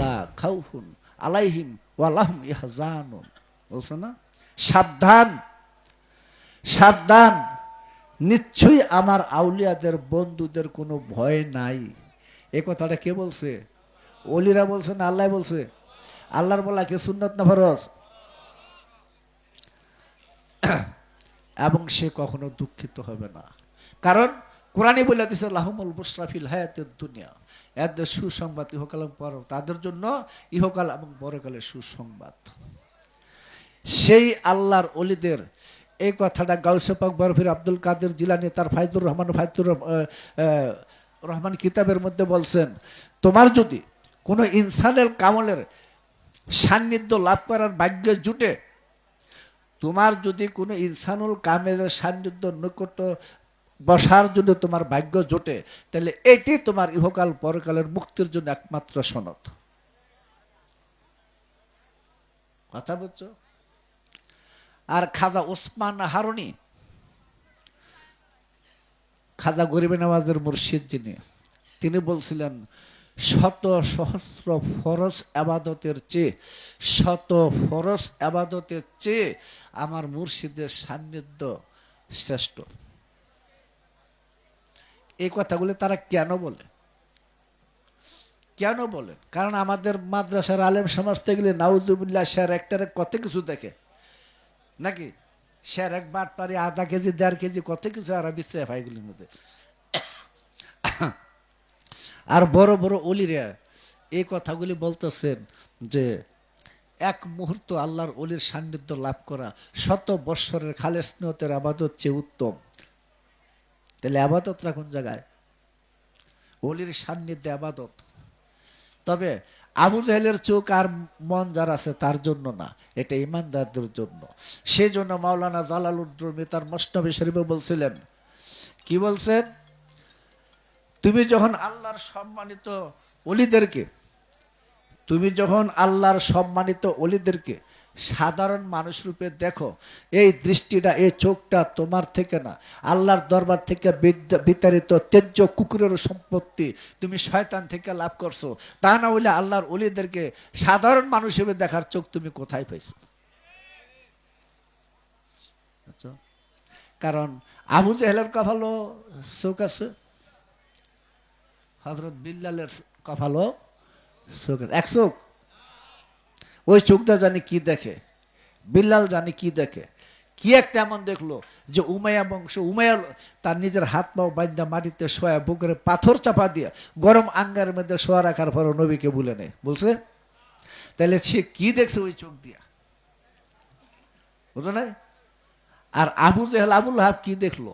লা খাউফুন আলাইহিম ওয়ালাহুম ইয়াহজানুন বলছো না? সাবধান সাবধান। নিশ্চয়ই আমার আউলিয়াদের বন্ধুদের কোনো ভয় নাই। এ কথাটা কে বলছে? অলিরা বলছে না আল্লাহ বলছে? আল্লাহর বলা কে সুন্নত না ফরজ? এবং সে কখনো দুঃখিত হবে না। কারণ কোরআনই বলে দিছে, লাহমুল বুসরাফিল হায়াতের দুনিয়া। এদের সুসংবাদ ইহকাল এবং পর তাদের জন্য ইহকাল এবং পরকালের সুসংবাদ। সেই আল্লাহর অলিদের এই কথাটা গাউসে পাক বরফির আব্দুল কাদের জিলানি তার ফাইদুর রহমান আহ, রহমান কিতাবের মধ্যে বলছেন তোমার যদি কোনো ইনসানের কামলের সান্নিধ্য লাভ করার ভাগ্য জুটে তোমার যদি কোনো ইনসানুল কামেলের সান্নিধ্য নৈকট্য বসার জন্য তোমার ভাগ্য জোটে, তাহলে এটি তোমার ইহকাল পরকালের মুক্তির জন্য একমাত্র সনদ। কথা বুঝছ? আর খাজা ওসমান হারুনি, খাজা গরিবে নামাজের মুর্শিদ যিনি, তিনি বলছিলেন, শত সহস্র ফরজ আবাদতের চেয়ে, শত ফরজ আবাদতের চেয়ে আমার মুর্শিদের সান্নিধ্য শ্রেষ্ঠ। এই কথাগুলো তারা কেন বলে? কেন বলেন কারণ আমাদের মাদ্রাসার আলেম সমাজ থেকে নাউজুবিল্লাহ স্যার একটারে কত কিছু দেখে। নাকি? স্যার এক বাট পারি আধা কেজি, দেড় কেজি কত কিছু আর বিশ্রায় ভাইগুলির মধ্যে। আর বড় বড় অলিরা এই কথাগুলি বলতেছেন যে, এক মুহূর্ত আল্লাহর অলির সান্নিধ্য লাভ করা শত বৎসরের খালেস নিয়তের আবাদত চেয়ে উত্তম। তাহলে আবাদতরা কোন জায়গায়? অলির সান্নিধ্যে আবাদত। তবে আবু জাহেলের চোখ আর মন যার আছে তার জন্য না, এটা ইমানদারদের জন্য। সেই জন্য মাওলানা জালালুদ্রমি তার মস্তবি শরীফে বলছিলেন, কি বলছেন? তুমি যখন আল্লাহর সম্মানিত অলিদেরকে তুমি যখন আল্লাহর সম্মানিত অলিদেরকে সাধারণ মানুষ রূপে দেখো, এই দৃষ্টিটা, এই চোখটা তোমার থেকে না। আল্লাহর দরবার থেকে বিতাড়িত তেজ্য কুকুরের সম্পত্তি তুমি শয়তান থেকে লাভ করছ। তা না হলে আল্লাহর অলিদেরকে সাধারণ মানুষ হিসেবে দেখার চোখ তুমি কোথায় পাইছো? কারণ আবু জেহেলের কপালও চোখ আছে হজরত বিল্লালের কপালও এক চোখ ওই চোখটা জানি কি দেখে? বিল্লাল জানি কি দেখে? কি একটা এমন দেখল যে উমাইয়া বংশ উমাইয়া তার নিজের হাত পাও বান্ধা মাটিতে শোয়া, বুকের পাথর চাপা দিয়ে গরম আঙ্গার মধ্যে শোয়া রাখার পর নবীকে বলে নেয় বলছে তাহলে সে কি দেখছে ওই চোখ দিয়া? বুঝলো না আর আবু জেহেল, আবুল হাব কি দেখল?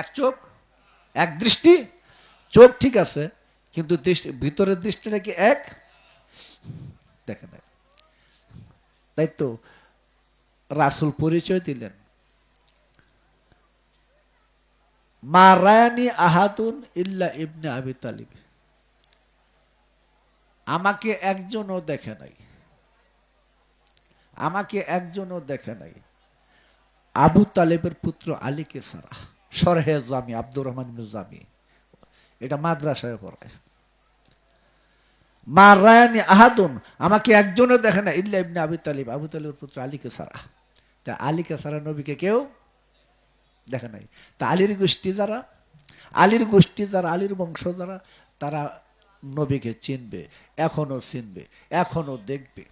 এক চোখ, এক দৃষ্টি, চোখ ঠিক আছে কিন্তু দৃষ্টি, ভিতরের দৃষ্টিটা কি এক? দেখে না তাই তো রাসুল পরিচয় দিলেন। মা রায়ানি আহাতুন ইল্লা ইবনে আবি তালিব। আমাকে একজনও দেখে নাই। আমাকে একজনও দেখে নাই। আবু তালেবের পুত্র আলীকে সারা সরহে জামি, আব্দুর রহমান জামি। এটা মাদ্রাসায় পড়ায় মা রায়ানি আহাদুন, আমাকে একজনও দেখে না, ইল্লা ইবনে আবি তালিব, আবু তালিবের পুত্র আলীকে সারা তা আলীকে সারা নবীকে কেউ দেখে নাই। তা আলীর গোষ্ঠী যারা, আলীর গোষ্ঠী যারা, আলীর বংশ যারা, তারা নবীকে চিনবে, এখনও চিনবে, এখনও দেখবে।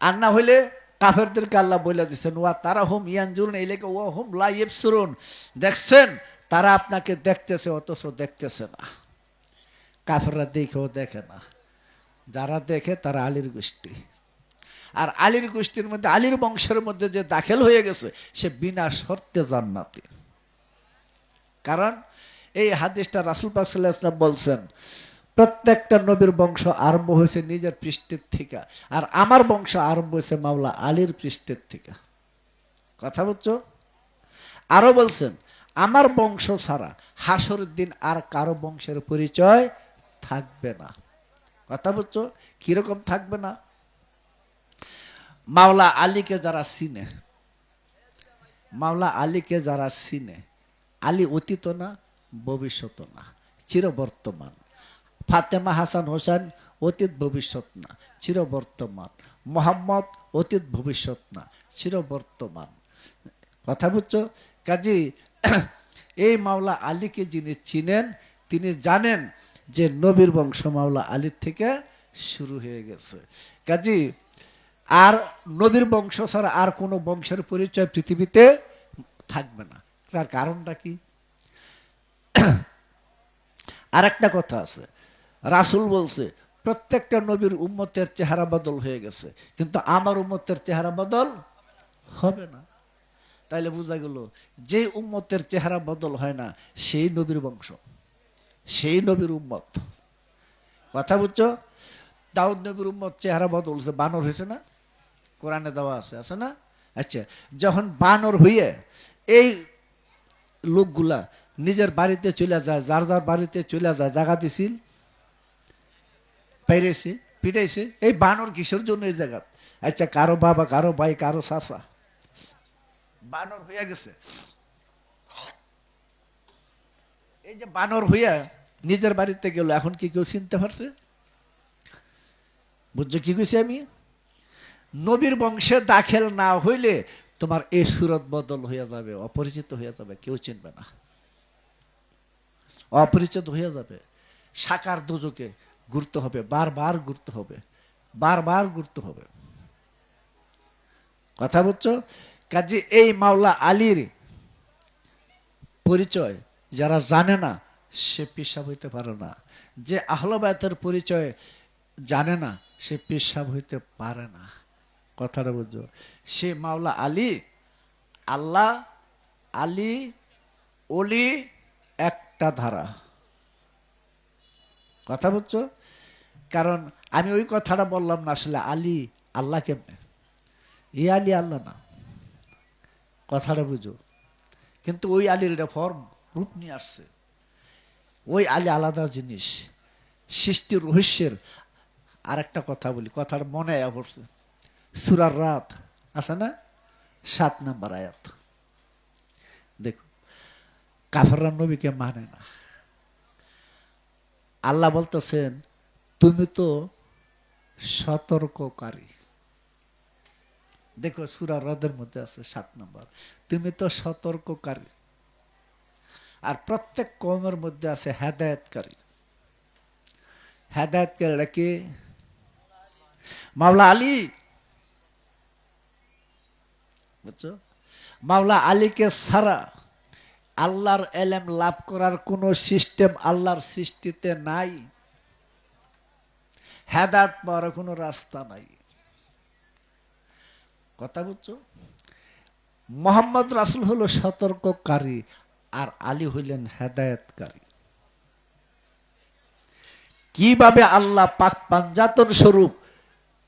আর না হইলে কাফেরদেরকে আল্লাহ বলে দিচ্ছেন ওয়া তারা হোম ইয়ানজুরুন এই ও হোম লাইফ সুরুন দেখছেন, তারা আপনাকে দেখতেছে, অথচ দেখতেছে না। কাফেররা দেখেও দেখে না। যারা দেখে, তারা আলীর গোষ্ঠী। আর আলীর গোষ্ঠীর মধ্যে, আলীর বংশের মধ্যে যে দাখিল হয়ে গেছে, সে বিনা শর্তে জান্নাতি। কারণ, এই হাদিসটা রাসুল পাক ইসলাম বলছেন প্রত্যেকটা নবীর বংশ আরম্ভ হয়েছে নিজের পৃষ্ঠের থেকে। আর আমার বংশ আরম্ভ হয়েছে মাওলা আলীর পৃষ্ঠের থেকে। কথা বলছো আরও বলছেন, আমার বংশ ছাড়া হাসরের দিন আর কারও বংশের পরিচয় থাকবে না। কথা বলছো কীরকম থাকবে না? মাওলা আলীকে যারা চিনে, মাওলা আলীকে যারা চিনে, আলী অতীত না, ভবিষ্যত না, চিরবর্তমান। ফাতেমা হাসান হোসেন, অতীত ভবিষ্যৎ না চিরবর্তমান মোহাম্মদ, অতীত ভবিষ্যৎ না চিরবর্তমান কথা বুঝছ? কাজী, এই মাওলা আলীকে যিনি চিনেন, তিনি জানেন যে নবীর বংশ মাওলা আলীর থেকে শুরু হয়ে গেছে। কাজী, আর নবীর বংশ ছাড়া আর কোনো বংশের পরিচয় পৃথিবীতে থাকবে না। তার কারণটা কি? আর একটা কথা আছে। রাসুল বলছে, প্রত্যেকটা নবীর উম্মতের চেহারা বদল হয়ে গেছে, কিন্তু আমার উম্মতের চেহারা বদল হবে না। তাইলে বোঝা গেল, যে উম্মতের চেহারা বদল হয় না, সেই নবীর বংশ, সেই নবীর উম্মত। কথা বুঝছ? দাউদ নবীর উম্মত চেহারা বদল হয়েছে, বানর হয়েছে না? কোরআনে দেওয়া আছে আছে না? আচ্ছা যখন বানর হইয়ে এই লোকগুলা নিজের বাড়িতে চলে যায়, যার যার বাড়িতে চলে যায় জায়গা দিছিল পাইরেছে পিটাইছে, এই বানর কিসের জন্য এই জায়গা? আচ্ছা কারও বাবা, কারও ভাই, কারও চাষা বানর হইয়া গেছে। এই যে বানর হইয়া নিজের বাড়িতে গেল, এখন কি কেউ চিনতে পারছে? বুঝছ কি কইছি আমি? নবীর বংশে দাখেল না হইলে তোমার এই সুরত বদল হইয়া যাবে, অপরিচিত হইয়া যাবে, কেউ চিনবে না। অপরিচিত হইয়া যাবে। সাকার দুজকে ঘুরতে হবে, বারবার ঘুরতে হবে, বারবার ঘুরতে হবে। কথা বলছো কাজে এই মাওলা আলীর পরিচয় যারা জানে না, সে পেশাব হইতে পারে না। যে আহলবায়তের পরিচয় জানে না, সে পেশাব হইতে পারে না। কথাটা বুঝছ? সে মাওলা আলী, আল্লাহ, আলী অলি একটা ধারা। কথা বুঝছ? কারণ আমি ওই কথাটা বললাম না আসলে আলী আল্লাহ কেমনে? এই আলী আল্লাহ না। কথাটা বুঝো। কিন্তু ওই আলীর এটা ফর্ম রূপ নিয়ে আসছে। ওই আলী আলাদা জিনিস। সৃষ্টির রহস্যের আর একটা কথা বলি। কথার মনে আয়া পড়ছে। সুরার রাত, আছে না? সাত নাম্বার আয়াত। দেখো, কাফাররা নবীকে মানে না। আল্লাহ বলতেছেন তুমি তো সতর্ককারী। দেখো, সুরা হ্রদের মধ্যে আছে সাত নম্বর। তুমি তো সতর্ককারী। আর প্রত্যেক কমের মধ্যে আছে হেদায়তকারী। হেদায়তকারীরা কি? মাওলা আলী। বুঝছ? মাওলা আলীকে ছাড়া আল্লাহর এলেম লাভ করার কোন সিস্টেম আল্লাহর সৃষ্টিতে নাই। হেদাত পাওয়ার কোনো রাস্তা নাই। কথা বুঝছ? মোহাম্মদ রাসুল হলো সতর্ককারী আর আলী হইলেন হেদায়তকারী। কীভাবে আল্লাহ পাক পাঞ্জাতন স্বরূপ,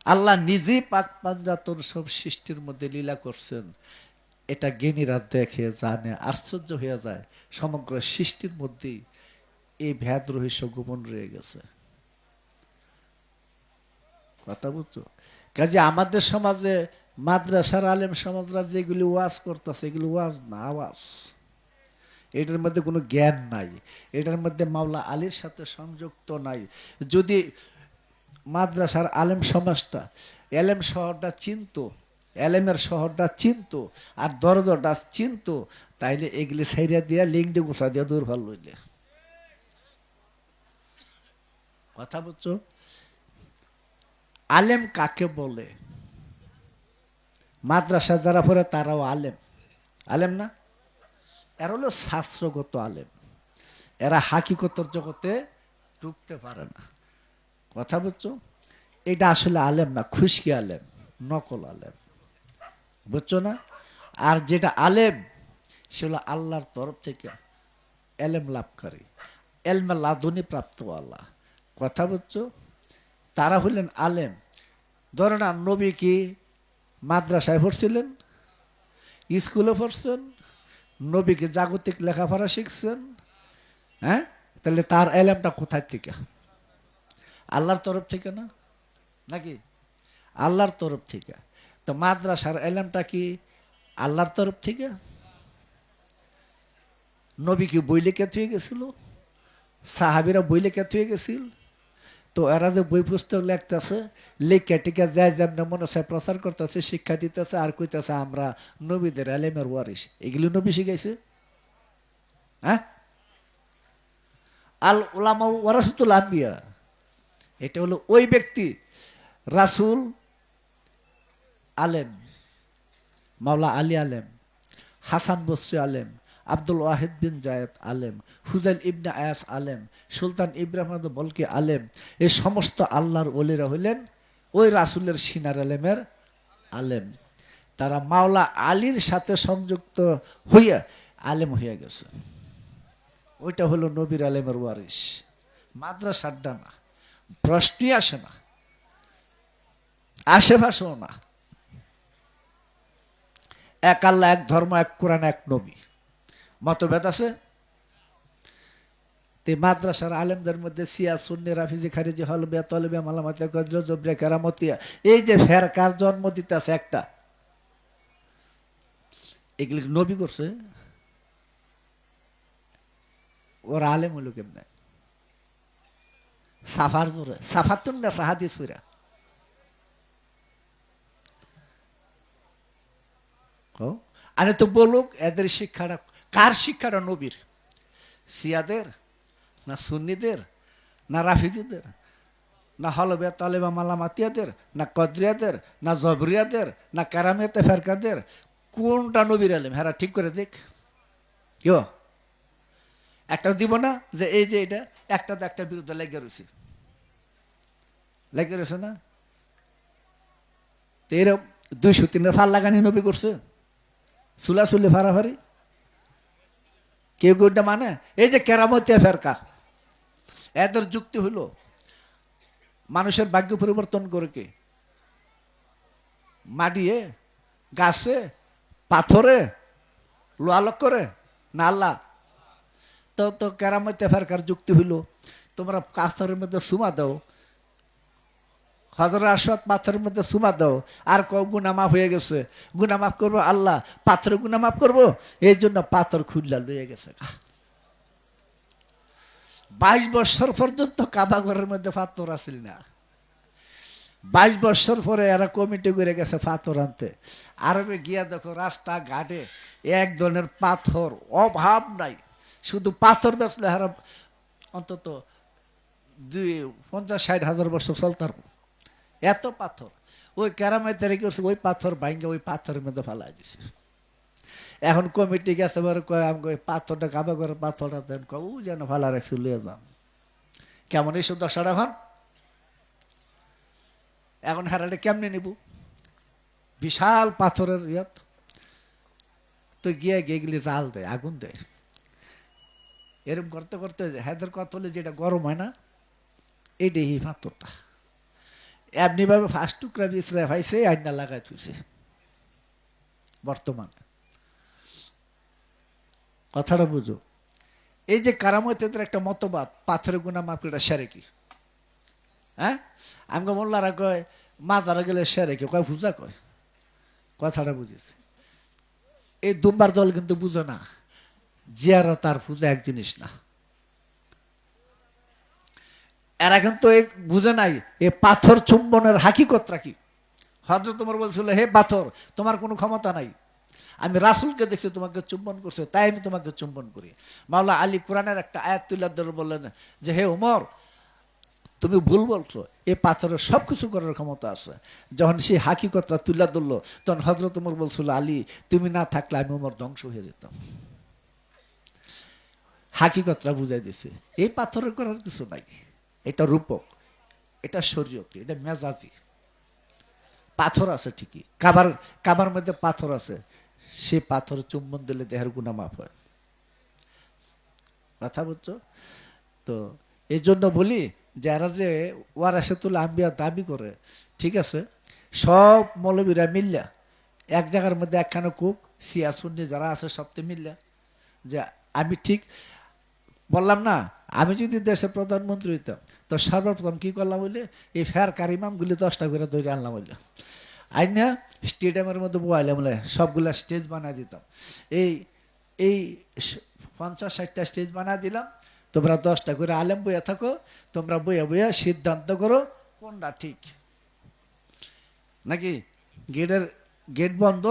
আল্লাহ নিজেই পাক পাঞ্জাতন সব সৃষ্টির মধ্যে লীলা করছেন, এটা জ্ঞানীরা দেখে, জানে, আশ্চর্য হয়ে যায়। সমগ্র সৃষ্টির মধ্যেই এই ভেদ রহস্য গোপন রয়ে গেছে। কথা বুঝছ? কাজে আমাদের সমাজে মাদ্রাসার আলেম সমাজরা যেগুলি ওয়াজ করতেছে এগুলি ওয়াজ না, আওয়াজ। এটার মধ্যে কোনো জ্ঞান নাই। এটার মধ্যে মাওলা আলীর সাথে সংযুক্ত নাই। যদি মাদ্রাসার আলেম সমাজটা, এলেম শহরটা চিনত, এলেমের শহরটা চিনত, আর দরজাটা চিনত, তাইলে এগুলি সাইরা দিয়া লিঙ্গডে গোসা দিয়া দূর ভালো লইলে কথা বলছো আলেম কাকে বলে? মাদ্রাসা যারা পড়ে তারাও আলেম। আলেম না? এরা হলো শাস্ত্রগত আলেম। এরা হাকিকতর জগতে ঢুকতে পারে না। কথা বুঝছ? এটা আসলে আলেম না, খুশকি আলেম, নকল আলেম। বুঝছ না? আর যেটা আলেম, সে হলো আল্লাহর তরফ থেকে এলেম লাভকারী। এলমে লাদুনি প্রাপ্ত আল্লাহ কথা বুঝছ? তারা হলেন আলেম। ধরে না নবী কি মাদ্রাসায় পড়ছিলেন? স্কুলে পড়ছেন? নবীকে জাগতিক লেখাপড়া শিখছেন? হ্যাঁ? তাহলে তার এলেমটা কোথায় থেকে? আল্লাহর তরফ থেকে না? নাকি? আল্লাহর তরফ থেকে। তো মাদ্রাসার এলেমটা কি আল্লাহর তরফ থেকে? নবী কি বই লিখে থুয়ে গেছিল? সাহাবিরা বই লেখা থুয়ে গেছিল? তো এরা যে বই পুস্তক লেখতেছে লেখা টিকা যায় যেমন মনে হয় প্রচার করতেছে, শিক্ষা দিতেছে, আর কইতেছে, আমরা নবীদের আলেমের ওয়ারিস এগুলো নবী শিখাইছে? হ্যাঁ? আল ওলামা ওয়ারাসুল আম্বিয়া। এটা হলো ওই ব্যক্তি, রাসূল আলেম, মাওলা আলী আলেম, হাসান বসরি আলেম। আব্দুল ওয়াহিদ বিন জায়েদ আলেম, হুজাইল ইবনে আয়াস আলেম, সুলতান ইব্রাহিম বলকে আলেম এই সমস্ত আল্লাহর ওলিরা হইলেন ওই রাসূলের সিনার আলেমের আলেম। তারা মাওলা আলীর সাথে সংযুক্ত হইয়া আলেম হইয়া গেছে। ওইটা হলো নবীর আলেমের ওয়ারিস মাদ্রাস আড্ডা না প্রশ্নই আসে না, আশেপাশেও না। এক আল্লাহ, এক ধর্ম, এক কোরআন, এক নবী। মতভেদ আছে? মাদ্রাসার আলেমদের মধ্যে সিয়া সুন্নি, রাফিজি, খারিজি মালামাতিয়া, গজল, জবরিয়া, কেরামতিয়া, এই যে ফেরকার জন্ম দিতে আছে একটা। এগুলি নবী করছে? ওরা আলেম হলো কেমনে? সাফার জোরে। সাফার তো না সাহাদিস ফিরা ও আরে তো বলুক, এদের শিক্ষাটা কার শিক্ষাটা নবীর? সিয়াদের না সুন্নিদের না রাফিজিদের? না হলবিয়া তালেবা মালামাতিয়াদের? না কদরিয়াদের? না জবরিয়াদের? না কারামিয়াতে ফেরকাদের? কোনটা নবীর আলেম? হ্যাঁ ঠিক করে দেখ। কেউ একটা দিব না যে এই যে এটা, একটা তো একটা বিরুদ্ধে লেগে রয়েছে। লেগে রয়েছে না? তো এরকম দুইশো তিনের ফার লাগানি নবী করছে। চুলা চুলি ফাড়াফাড়ি কেউ কেউটা মানে? এই যে কেরামতিয়া ফেরকা। এদের যুক্তি হলো, মানুষের ভাগ্য পরিবর্তন করে কে? মাটিয়ে, গাছে, পাথরে লোয়ালক করে? না তো তো কেরামতে ফেরকার যুক্তি হইল তোমরা পাথরের মধ্যে সুমা দাও। হজর আসত পাথরের মধ্যে সুমা দাও। আর কও গুনা মাফ হয়ে গেছে। গুনা মাফ করব, আল্লাহ পাথরে গুনা মাফ করব? এই জন্য পাথর খুললা লইয়া গেছে। বাইশ বছর পর্যন্ত কাবা ঘরের মধ্যে পাথর আসিল না। বাইশ বছর পরে এরা কমিটি করে গেছে পাথর আনতে। আরবে গিয়া দেখো রাস্তা ঘাটে এক ধরনের পাথর অভাব নাই। শুধু পাথর বেচলে হারা অন্তত দুই পঞ্চাশ ষাট হাজার বছর চলতার। এত পাথর। ওই ক্যারামাইতে রেখে ওই পাথর ভাঙ্গে, ওই পাথরের মধ্যে ফালাই দিছে। এখন কমিটি গেছে বলে কয় আমি ওই পাথরটা কাবা করে পাথরটা দেন। কয়, ও যেন ফালা রেখে লিয়ে যান। কেমন এইসব দশাটা এখন এখন হারালে কেমনে নিব? বিশাল পাথরের ইয়াত। তো গিয়ে গিয়ে গেলে জাল দেয়, আগুন দেয়। এরকম করতে করতে হেদের কথা হলে যেটা গরম হয় না এইটাই এই পাথরটা। এমনিভাবে ফার্স্ট টুকরা বিচরা ভাইছে আইনা লাগাই তুলছে। বর্তমান। কথাটা বুঝো। এই যে কারামতের একটা মতবাদ, পাথরের গুণা মাপিটা সেরে কি? হ্যাঁ? আমাকে মোল্লারা কয় মাথারা গেলে সেরে কি? কয় পূজা কয়? কথাটা বুঝেছে। এই দুম্বার দল কিন্তু বুঝো না, জিয়ারত আর পূজা এক জিনিস না। এরা কিন্তু এই বুঝে নাই, এ পাথর চুম্বনের হাকিকতটা কি হজরত তোমার বলছিল, হে পাথর, তোমার কোনো ক্ষমতা নাই। আমি রাসুলকে দেখছি তোমাকে চুম্বন করছে, তাই আমি তোমাকে চুম্বন করি। মাওলা আলী কোরআনের একটা আয়াত তুলার ধরে বললেন যে, হে উমর, তুমি ভুল বলছো। এ পাথরের সব কিছু করার ক্ষমতা আছে। যখন সেই হাকিকতটা তুলা ধরলো, তখন হজরত উমর বলছিল, আলী, তুমি না থাকলে আমি উমর ধ্বংস হয়ে যেতাম। হাকিকতটা বুঝাই দিছে। এই পাথরের করার কিছু নাই। এটা রূপক, এটা শরীয়তি এটা মেজাজি। পাথর আছে ঠিকই, কাবার কাবার মধ্যে পাথর আছে, সে পাথর চুম্বন দিলে দেহের গুণা মাফ হয়। কথা বুঝছ? তো এই জন্য বলি, যারা যে ওয়ারাসাতুল আম্বিয়া দাবি করে, ঠিক আছে, সব মৌলবীরা মিল্লা, এক জায়গার মধ্যে একখানা কুক সিয়াসুন্নি যারা আছে সবতে মিল্লা, যে আমি ঠিক বললাম না, আমি যদি দেশের প্রধানমন্ত্রী হইতাম তো সর্বপ্রথম কি করলাম বলে, এই ফের কারিমামগুলি দশটা করে ধরে আনলাম বলে। আইন স্টেডিয়ামের মধ্যে বয়ালাম বলে, সবগুলা স্টেজ বানায় দিতাম। এই এই পঞ্চাশ ষাটটা স্টেজ বানায় দিলাম, তোমরা দশটা করে আলেম বইয়া থাকো, তোমরা বইয়া বইয়া সিদ্ধান্ত করো কোনটা ঠিক। নাকি গেটের গেট বন্ধ,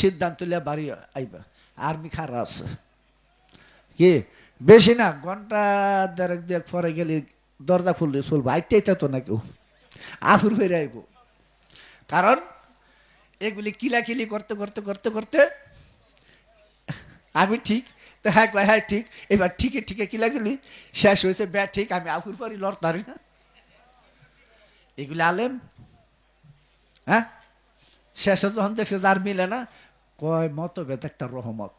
সিদ্ধান্ত লিয়া বাড়ি আইবা, আর্মি খারা আছে। কি? বেশি না, ঘণ্টা দেড়েক দেড় পরে গেলে দরজা খুললে চলবো। আইতে তো না কেউ আহুর বেড়ে আইব। কারণ এগুলি কিলাকিলি করতে করতে করতে করতে আমি ঠিক, তো হ্যাঁ হ্যাঁ ঠিক, এবার ঠিকে ঠিকে কিলাকিলি শেষ হয়েছে। ব্যাট ঠিক, আমি আহুর পারি লড়তারি না। এগুলি আলেম হ্যাঁ? শেষে যখন দেখছে যার মিলে না, কয়, মতভেদ একটা রহমত।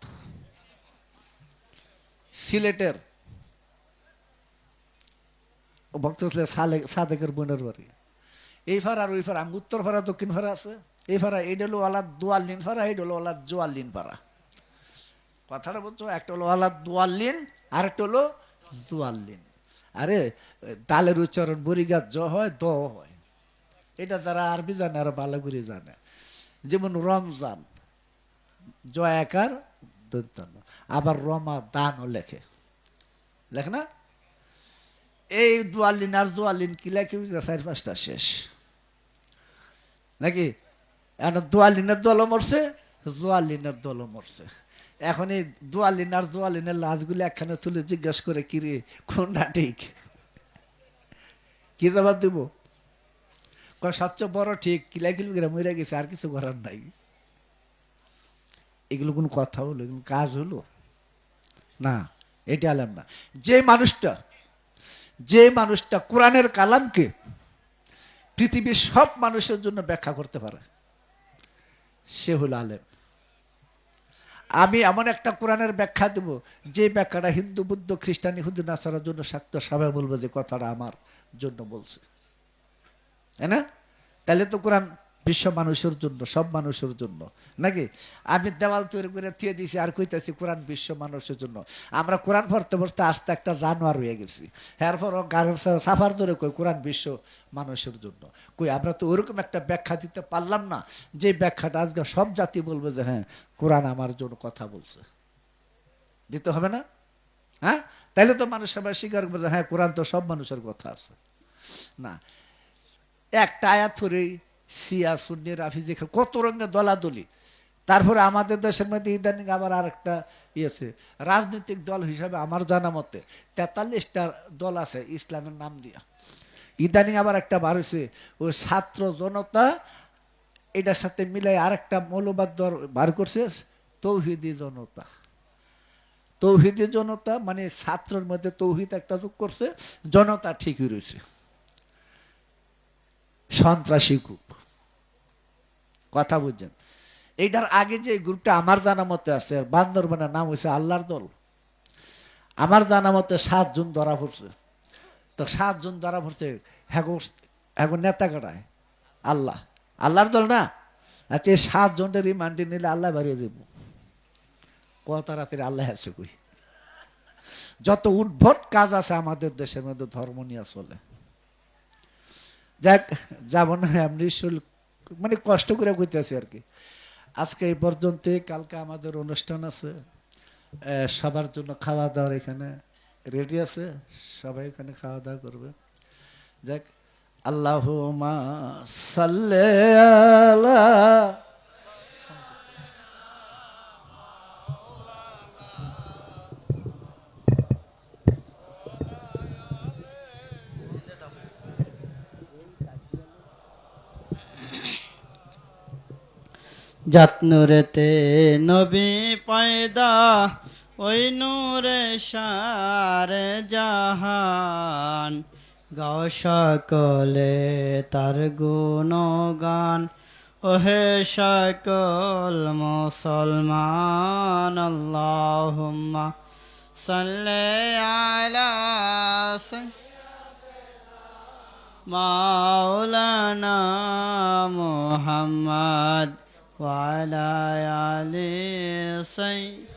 সিলেটের ভক্ত ছিলেন সালে সাদেকের বোনের বাড়ি। এই ফার আর ওই ফার আমি উত্তর ফারা দক্ষিণ ফারা আছে। এই ফারা এই হলো আলাদ দোয়াল্লিন ফারা এই হলো আলাদ জোয়াল্লিন ফারা কথাটা বলছো, একটা হলো আলাদ দোয়াল্লিন আর একটা হলো দোয়াল্লিন আরে, তালের উচ্চারণ বরিগাত জ হয়, দ হয়। এটা তারা আরবি জানে, আর ভালো করে জানে। যেমন রমজান জয়াকার আবার রমা দানও লেখে। লেখে না? এই দোয়ালিন আর দোয়ালিন কি লেখে চার, পাঁচটা, শেষ। নাকি? এখন দোয়ালিনের দলও মরছে জোয়ালিনের দলও মরছে। এখন এই দোয়ালিন আর দোয়ালিনের লাশগুলি একখানে তুলে জিজ্ঞাসা করে কিরে কোনটা ঠিক? কি জবাব দিব? সবচেয়ে বড় ঠিক কিলা কিলোগ্রাম মরে গেছে, আর কিছু করার নাই। এগুলো কোনো কথা হলো, এগুলো কাজ হলো? না, এটা আলাম না। যে মানুষটা যে মানুষটা কোরআনের কালামকে পৃথিবীর সব মানুষের জন্য ব্যাখ্যা করতে পারে, সে হল আলেম। আমি এমন একটা কোরআনের ব্যাখ্যা দেব, যে ব্যাখ্যাটা হিন্দু, বুদ্ধ, খ্রিস্টান, ইহুদি, নাসারার জন্য সাক্ত সবাই বলব যে কথাটা আমার জন্য বলছে। তাই না? তাহলে তো কোরআন বিশ্ব মানুষের জন্য, সব মানুষের জন্য। নাকি? আমি দেওয়াল তৈরি করে থিয়ে দিয়েছি আর কইতেছি, কোরআন বিশ্ব মানুষের জন্য। আমরা কোরআন পড়তে পড়তে আস্তে একটা জানোয়ার হয়ে গেছি। এরপর সাফার ধরে কই কোরআন বিশ্ব মানুষের জন্য। কই, আমরা তো ওরকম একটা ব্যাখ্যা দিতে পারলাম না। যে ব্যাখ্যাটা আজকে সব জাতি বলবে যে হ্যাঁ কোরআন আমার জন্য কথা বলছে। দিতে হবে না? হ্যাঁ? তাইলে তো মানুষ সবাই স্বীকার করবে যে হ্যাঁ কোরআন তো সব মানুষের কথা আছে। না। একটা আয়াত ধরেই সিয়া সুন্নি রাফিজি কত রঙের দলাদলি। তারপরে আমাদের দেশের মধ্যে ইদানিং আবার আর একটা রাজনৈতিক দল হিসাবে আমার জানা মতে তেতাল্লিশটা দল আছে ইসলামের নাম দিয়া। ইদানিং আবার একটা বার হয়েছে ওই ছাত্র জনতা এটার সাথে মিলাই আরেকটা মৌলবাদ দল বার করছে, তৌহিদি জনতা। তৌহিদি জনতা মানে ছাত্রের মধ্যে তৌহিদ একটা যোগ করছে, জনতা ঠিকই রয়েছে। সন্ত্রাসী গ্রুপ কথা বুঝছেন? এইটার আগে যে গ্রুপটা আমার জানা মতে আছে বান্দরবানের নাম হয়েছে আল্লাহর দল। আমার জানা মতে সাতজন ধরা পড়ছে। তো সাতজন ধরা পড়ছে, হ্যাগো নেতা কাটায় আল্লাহ। আল্লাহর দল না? আচ্ছা এই সাতজনের রিমান্ডে নিলে আল্লাহ বাড়িয়ে দেব। কত রাতের আল্লাহ আছে কই? যত উদ্ভট কাজ আছে আমাদের দেশের মধ্যে ধর্ম নিয়ে চলে। যাক, যাব না শুল্ক মানে কষ্ট করে করতেছি আর কি। আজকে এই পর্যন্ত কালকে আমাদের অনুষ্ঠান আছে সবার জন্য খাওয়া দাওয়ার এখানে রেডি আছে, সবাই এখানে খাওয়া দাওয়া করবে। যাক আল্লাহ মা আলা জাত নূরেতে নবী পয়দা, ওই নূরে সার জাহান। গাও সকলে তার গুণগান, ওহে সকল মুসলমান, আল্লাহুম্মা সাল্লি আলা মাওলানা মুহাম্মদ। وعلى آل سيدنا